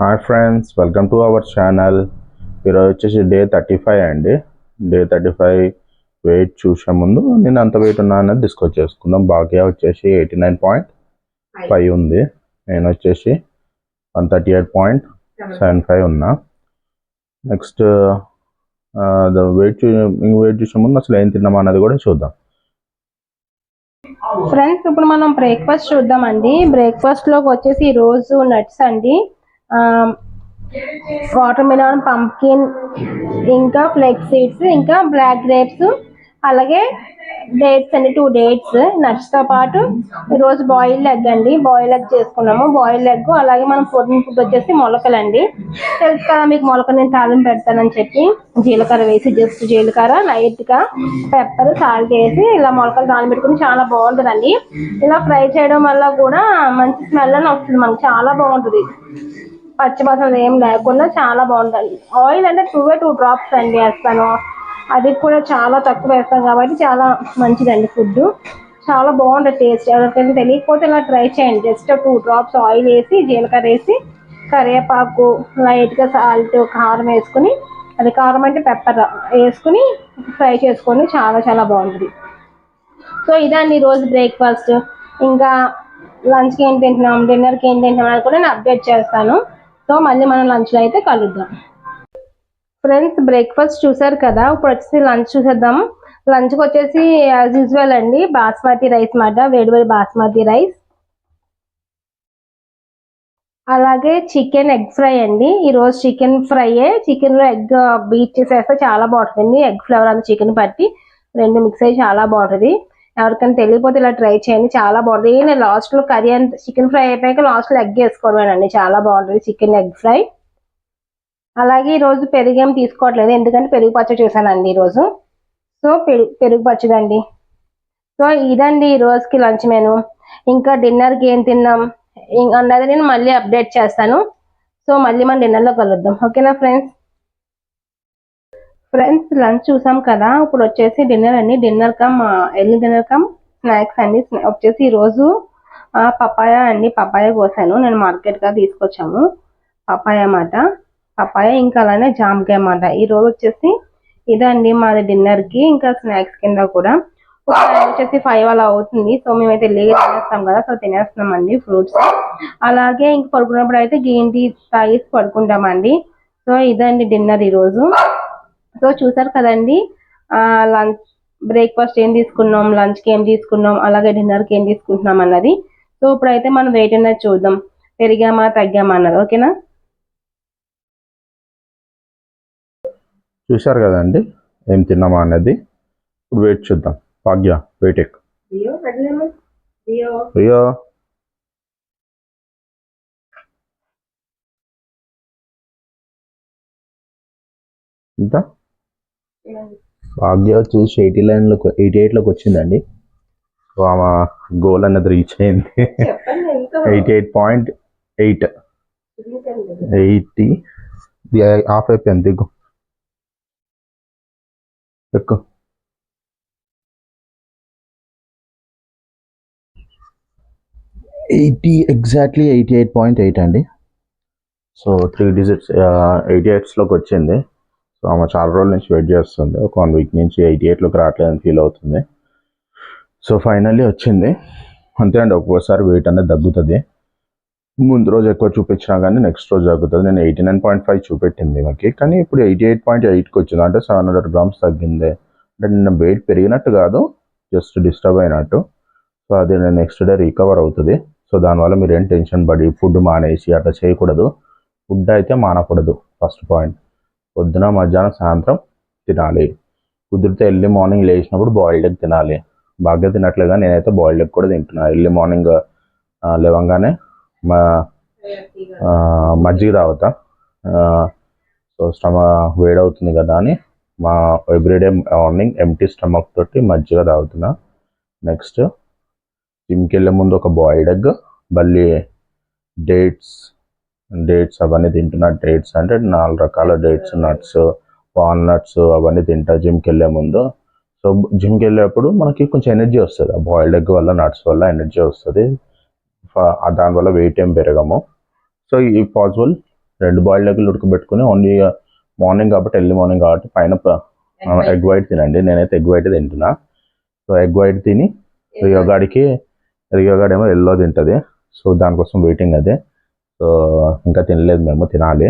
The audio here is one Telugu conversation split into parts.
Hi friends welcome to our channel ఈరోజు వచ్చేసి డే థర్టీ ఫైవ్ అండి. డే థర్టీ ఫైవ్ వెయిట్ చూసే ముందు నేను అంత వెయిట్ ఉన్నా అనేది డిస్కస్ చేసుకుందాం. భాగ్య వచ్చేసి ఎయిటీ నైన్ పాయింట్ ఫైవ్ ఉంది. నేను వచ్చేసి one thirty eight point seven five ఉన్నా. నెక్స్ట్ వెయిట్ చూ వెయిట్ చూసే ముందు అసలు ఏం తిన్నామా అన్నది కూడా చూద్దాం. ఫ్రెండ్స్ ఇప్పుడు మనం బ్రేక్ఫాస్ట్ చూద్దామండి. బ్రేక్ఫాస్ట్లోకి వచ్చేసి ఈ రోజు నట్స్ అండి. వాటర్ మిలన్ పంకిన్ ఇంకా ఫ్లెక్స్ సీడ్స్ ఇంకా బ్లాక్ గ్రేప్స్ అలాగే డేట్స్ అండి టూ డేట్స్ నట్స్తో పాటు ఈరోజు బాయిల్ ఎగ్ అండి బాయిల్ ఎగ్ చేసుకున్నాము. బాయిల్ ఎగ్ అలాగే మనం ప్రోటీన్ ఫుడ్ వచ్చేసి మొలకలండి. తెలుసు కదా మీకు మొలక నేను తాళం పెడతానని చెప్పి జీలకర్ర వేసి జస్ట్ జీలకర్ర లైట్గా పెప్పర్ సాల్ట్ వేసి ఇలా మొలకలు నానబెట్టుకుని చాలా బాగుంటుందండి. ఇలా ఫ్రై చేయడం వల్ల కూడా మంచి స్మెల్ అని వస్తుంది మనకి చాలా బాగుంటుంది. పచ్చివాసన ఏం లేకుండా చాలా బాగుంటుంది ఆయిల్ అంటే టూ టూ డ్రాప్స్ అండి వేస్తాను. అది కూడా చాలా తక్కువ వేస్తాం కాబట్టి చాలా మంచిదండి ఫుడ్ చాలా బాగుంటుంది టేస్ట్ ఎవరికైనా తెలియకపోతే ఇలా ట్రై చేయండి. జస్ట్ టూ డ్రాప్స్ ఆయిల్ వేసి జీలకర్ర వేసి కరివేపాకు లైట్గా సాల్ట్ కారం వేసుకుని అది కారం అంటే పెప్పర్ వేసుకుని ఫ్రై చేసుకొని చాలా చాలా బాగుంటుంది సో ఇదండి ఈరోజు బ్రేక్ఫాస్ట్ ఇంకా లంచ్కి ఏం తింటున్నాం? డిన్నర్కి ఏం తింటున్నాం? అని కూడా నేను అప్డేట్ చేస్తాను. సో మళ్ళీ మనం లంచ్లో అయితే కలుద్దాం. ఫ్రెండ్స్ బ్రేక్ఫాస్ట్ చూసారు కదా? ఇప్పుడు వచ్చేసి లంచ్ చూసేద్దాం. లంచ్కి వచ్చేసి యాజ్ యూజువల్ అండి బాస్మతి రైస్ మాట వేడివేడి బాస్మతి రైస్. అలాగే చికెన్ ఎగ్ ఫ్రై అండి. ఈరోజు చికెన్ ఫ్రైయే. చికెన్లో ఎగ్ uh, బీట్ చేసేస్తే చాలా బాగుంటుంది. ఎగ్ ఫ్లేవర్ అంత చికెన్ పట్టి రెండు మిక్స్ అయ్యి చాలా బాగుంటుంది. ఎవరికైనా తెలియకపోతే ఇలా ట్రై చేయండి. చాలా బాగుంటుంది. నేను లాస్ట్లో కర్రీ అంత చికెన్ ఫ్రై అయిపోయాక లాస్ట్లో ఎగ్ వేసుకోవడమేనండి. చాలా బాగుంటుంది చికెన్ ఎగ్ ఫ్రై. అలాగే ఈరోజు పెరుగు ఏం తీసుకోవట్లేదు. ఎందుకంటే పెరుగు పచ్చడి చేశానండి ఈరోజు సో పెరుగు పెరుగు పచ్చదండి సో ఇదండి ఈ రోజుకి లంచ్ మెను. ఇంకా డిన్నర్కి ఏం తిన్నాం? అన్నది నేను మళ్ళీ అప్డేట్ చేస్తాను. సో మళ్ళీ మనం డిన్నర్లో కలుద్దాం. ఓకేనా ఫ్రెండ్స్? ఫ్రెండ్స్ లంచ్ చూసాం కదా. ఇప్పుడు వచ్చేసి డిన్నర్ అండి. డిన్నర్ కమ్ ఎల్లి డిన్నర్ కమ్ స్నాక్స్ అండి. స్నా- వచ్చేసి ఈరోజు పపాయ అండి. పపాయ కోసాను. నేను మార్కెట్గా తీసుకొచ్చాము. పపాయ మాట పపాయ ఇంకా అలానే జామకాయ మాట ఈ రోజు వచ్చేసి ఇదండి మాది డిన్నర్కి. ఇంకా స్నాక్స్ కింద కూడా. ఒక వచ్చేసి ఫైవ్ అలా అవుతుంది. సో మేమైతే లేట్ తినేస్తాం కదా. సో తినేస్తున్నాం అండి ఫ్రూట్స్ అలాగే ఇంక పడుకున్నప్పుడు అయితే గ్రీన్ టీ తాగేసి పడుకుంటామండి. సో ఇదండి డిన్నర్ ఈరోజు సో చూసారు కదండి? లంచ్ బ్రేక్ఫాస్ట్ ఏం తీసుకున్నాం లంచ్కి ఏం తీసుకున్నాం అలాగే డిన్నర్కి ఏం తీసుకుంటున్నాం అన్నది. సో ఇప్పుడైతే మనం వెయిట్ అనేది చూద్దాం. పెరిగామా తగ్గామా అన్నది ఓకేనా? చూశారు కదండి? ఏం తిన్నామా అనేది ఇప్పుడు వెయిట్ చూద్దాం. భాగ్య వెయిట్ ఎక్కు. అయ్యో ఇంత? భాగ్య వచ్చేసి ఎయిటీ లైన్లోకి ఎయిటీ ఎయిట్లోకి వచ్చిందండి. సో ఆమె గోల్ అనేది రీచ్ అయింది. Eighty eight point eight. Eighty. Half అయిపోయింది దిగు. ఎక్కు. Eighty exactly eighty eight point eight అండి. సో త్రీ డిజిట్స్ ఎయిటీ ఎయిట్స్లోకి వచ్చింది. సో ఆమె చాలా రోజుల నుంచి వెయిట్ చేస్తుంది. ఒక వన్ వీక్ నుంచి ఎయిటీ ఎయిట్లోకి రావట్లేదని ఫీల్ అవుతుంది. సో ఫైనల్లీ వచ్చింది. అంతే అండి ఒక్కోసారి వెయిట్ అనేది తగ్గుతుంది. ముందు రోజు ఎక్కువ చూపించినా కానీ నెక్స్ట్ రోజు తగ్గుతుంది. నేను ఎయిటీ నైన్ పాయింట్ ఫైవ్ చూపెట్టింది మాకి కానీ ఇప్పుడు ఎయిటీ ఎయిట్ పాయింట్ ఎయిట్కి వచ్చింది. అంటే సెవెన్ హండ్రెడ్ గ్రామ్స్ తగ్గింది. అంటే నిన్న వెయిట్ పెరిగినట్టు కాదు జస్ట్ డిస్టర్బ్ అయినట్టు. సో అది నెక్స్ట్ డే రికవర్ అవుతుంది. సో దానివల్ల మీరు ఏం టెన్షన్ పడి ఫుడ్ మానేసి అట్లా చేయకూడదు. ఫుడ్ అయితే మానకూడదు ఫస్ట్ పాయింట్. పొద్దున మధ్యాహ్నం సాయంత్రం తినాలి. కుదిరితే ఎర్లీ మార్నింగ్ లేచినప్పుడు బాయిల్డ్ ఎగ్ తినాలి. బాగా తినట్లేదా? నేనైతే బాయిల్డ్ ఎగ్ కూడా తింటున్నాను ఎర్లీ మార్నింగ్ లేవంగానే మా మజ్జిగ తాగుతా. సో స్టమ వేడవుతుంది కదా అని మా ఎవ్రీడే మార్నింగ్ ఎంటీ స్టమక్ తోటి మజ్జిగ తాగుతున్నా. నెక్స్ట్ జిమ్కి వెళ్ళే ముందు ఒక బాయిల్డ్ ఎగ్ మళ్ళీ డేట్స్ డేట్స్ అవన్నీ తింటున్నా డేట్స్ అంటే నాలుగు రకాల డేట్స్ నట్స్ వాల్నట్స్ అవన్నీ తింటా జిమ్కి వెళ్ళే ముందు. సో జిమ్కి వెళ్ళేటప్పుడు మనకి కొంచెం ఎనర్జీ వస్తుంది. ఆ బాయిల్డ్ ఎగ్ వల్ల నట్స్ వల్ల ఎనర్జీ వస్తుంది. దానివల్ల వెయిట్ ఏం పెరగము. సో ఈ పాసిబుల్ రెండు బాయిల్డ్ ఎగ్లు ఉడకబెట్టుకుని ఓన్లీ మార్నింగ్ కాబట్టి ఎర్లీ మార్నింగ్ కాబట్టి పైన ఎగ్ వైట్ తినండి. నేనైతే ఎగ్ వైట్ తింటున్నా. సో ఎగ్ వైట్ తిని రియోగాడికి రియోగాడ్ ఏమో ఎల్లో తింటుంది. సో దానికోసం వెయిటింగ్ అదే. సో ఇంకా తినలేదు మేము తినాలి.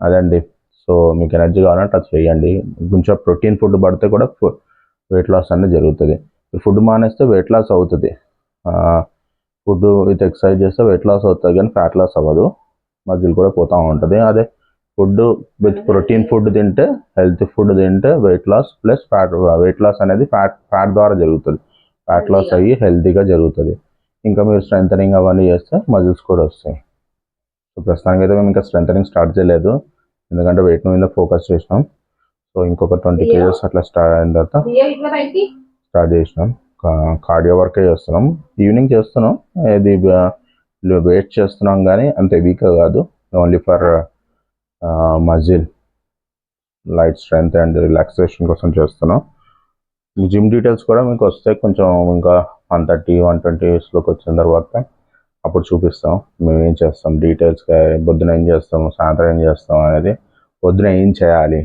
అదండి. సో మీకు ఎనర్జీ కావాలంటే అది చేయండి. కొంచెం ప్రోటీన్ ఫుడ్ పడితే కూడా వెయిట్ లాస్ అనేది జరుగుతుంది. ఫుడ్ మానేస్తే వెయిట్ లాస్ అవుతుంది. ఫుడ్ విత్ ఎక్సర్సైజ్ చేస్తే వెయిట్ లాస్ అవుతుంది కానీ ఫ్యాట్ లాస్ అవ్వదు. మధ్యలో కూడా పోతూ ఉంటుంది. అదే ఫుడ్ విత్ ప్రోటీన్ ఫుడ్ తింటే హెల్తీ ఫుడ్ తింటే weight loss plus fat weight loss అనేది ఫ్యాట్ ఫ్యాట్ ద్వారా జరుగుతుంది. ఫ్యాట్ లాస్ అయ్యి హెల్తీగా జరుగుతుంది. ఇంకా మీరు స్ట్రెంథనింగ్ అవన్నీ చేస్తే మజిల్స్ కూడా వస్తాయి. సో ప్రస్తుతానికి అయితే మేము ఇంకా స్ట్రెంథనింగ్ స్టార్ట్ చేయలేదు. ఎందుకంటే వెయిట్ మీద ఫోకస్ చేసినాం. సో ఇంకొక ట్వంటీ కేజెస్ అట్లా స్టార్ట్ అయిన తర్వాత స్టార్ట్ చేసినాం. కార్డియో వర్కే చేస్తున్నాం. ఈవినింగ్ చేస్తున్నాం. ఇది వెయిట్ చేస్తున్నాం కానీ అంత వీక్ కాదు. Only for muscle light strength and relaxation కోసం చేస్తున్నాం. జిమ్ డీటెయిల్స్ కూడా మీకు వస్తే కొంచెం ఇంకా వన్ థర్టీ వన్ ట్వంటీ ఇయర్స్లోకి వచ్చిన తర్వాత అప్పుడు చూపిస్తాం. మేము ఏం చేస్తాం? డీటెయిల్స్గా పొద్దున ఏం చేస్తాము సాయంత్రం ఏం చేస్తాం అనేది పొద్దున ఏం చేయాలి?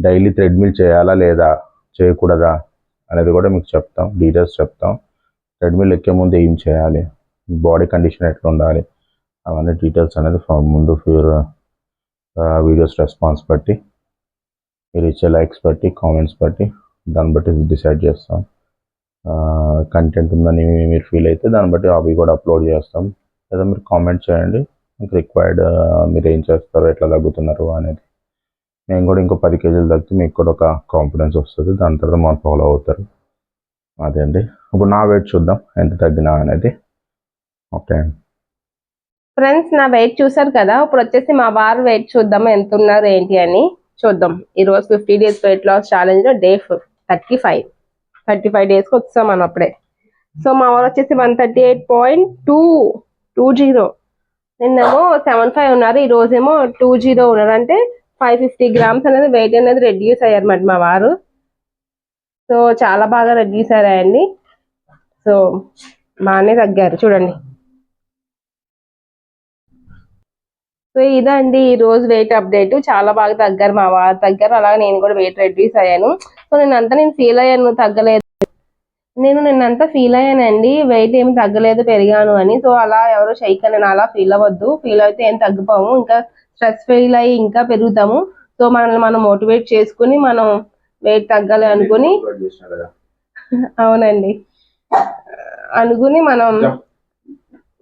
డైలీ థ్రెడ్మిల్ చేయాలా లేదా? చేయకూడదా? అనేది కూడా మీకు చెప్తాం. డీటెయిల్స్ చెప్తాం. థ్రెడ్మిల్ ఎక్కే ముందు ఏం చేయాలి? బాడీ కండిషన్ ఎట్లా ఉండాలి అవన్నీ డీటెయిల్స్ అనేది ఫ- ముందు ఫ్యూర్ వీడియోస్ రెస్పాన్స్ బట్టి మీరు ఇచ్చే లైక్స్ బట్టి కామెంట్స్ బట్టి దాన్ని బట్టి డిసైడ్ చేస్తాం. కంటెంట్ ఉందని మీరు ఫీల్ అయితే దాన్ని బట్టి అవి కూడా అప్లోడ్ చేస్తాం. లేదా మీరు కామెంట్ చేయండి. మీకు రిక్వైర్డ్ మీరు ఏం చేస్తారు ఎట్లా తగ్గుతున్నారు అనేది. మేము కూడా ఇంకో పది కేజీలు తగ్గితే మీకు కూడా ఒక కాన్ఫిడెన్స్ వస్తుంది. దాని తర్వాత మనం ఫాలో అవుతారు. అదే అండి. ఇప్పుడు నా వెయిట్ చూద్దాం. ఎంత తగ్గినా అనేది. ఓకే ఫ్రెండ్స్ నా వెయిట్ చూసారు కదా? ఇప్పుడు వచ్చేసి మా వారు వెయిట్ చూద్దాం. ఎంత ఉన్నారు ఏంటి అని చూద్దాం. ఈ రోజు fifty days weight loss challenge day day thirty five. Thirty five డేస్కి వచ్చాం మనం అప్పుడే. సో మా వారు వచ్చేసి one thirty eight point two two zero. నిన్నేమో seven five ఉన్నారు ఈ రోజేమో టూ జీరో ఉన్నారు. అంటే ఫైవ్ ఫిఫ్టీ గ్రామ్స్ అనేది వెయిట్ అనేది రెడ్యూస్ అయ్యారు మరి మా వారు. సో చాలా బాగా రెడ్యూస్ అయ్యాయండి. సో బాగానే తగ్గారు. చూడండి. సో ఇదండి ఈ రోజు వెయిట్ అప్డేట్ చాలా బాగా తగ్గారు మా వారు తగ్గారు. అలాగే నేను కూడా వెయిట్ రెడ్యూస్ అయ్యాను. సో నేను అంతా నేను ఫీల్ అయ్యాను తగ్గలేదు. నేను నిన్నంతా ఫీల్ అయ్యానండి. వెయిట్ ఏమి తగ్గలేదు పెరిగాను అని. సో అలా ఎవరో షైక్ నేను అలా ఫీల్ అవ్వద్దు. ఫీల్ అయితే ఏం తగ్గిపోము. ఇంకా స్ట్రెస్ ఫీల్ అయ్యి ఇంకా పెరుగుతాము. సో మనల్ని మనం మోటివేట్ చేసుకుని మనం వెయిట్ తగ్గాలి అనుకుని అవునండి. అనుకుని మనం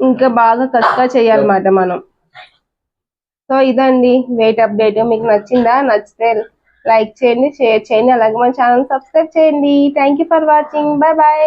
ఇంకా బాగా కష్టంగా చేయాలన్నమాట మనం. సో ఇదండి వెయిట్ అప్డేట్. మీకు నచ్చిందా నచ్చితే లైక్ చేయండి షేర్ చేయండి అలాగే మన ఛానల్ సబ్స్క్రైబ్ చేయండి. Thank you for watching bye bye